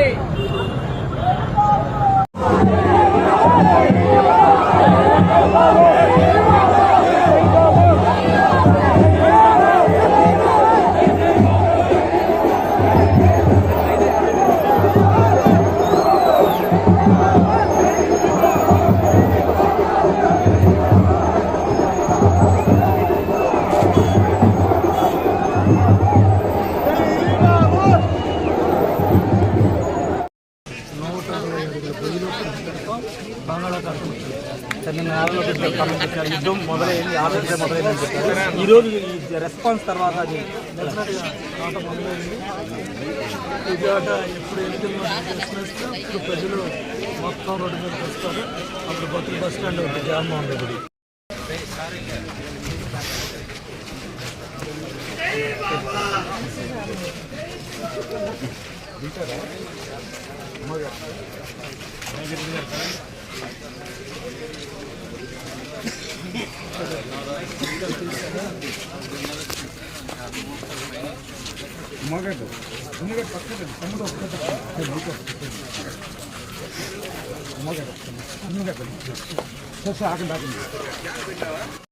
Hey! ఇరవై అడుగుల నిన్న పెట్టారు యుద్ధం మొదలైంది ఆరోగ్య మొదలైందని చెప్పారు ఈరోజు ఈ రెస్పాన్స్ తర్వాత అది ఆట మొదలైంది ఇది ఆట ఎప్పుడు ఇప్పుడు ప్రజలు మొత్తం రోడ్డు మీద వస్తారు అప్పుడు బతులు బస్ స్టాండ్ ఒకటి జగన్మోహన్ రెడ్డి మగడు ఎందుకంటే పక్కన తమ్ముడు మగడు ఎందుకంటే ఆగండి ఆగండి.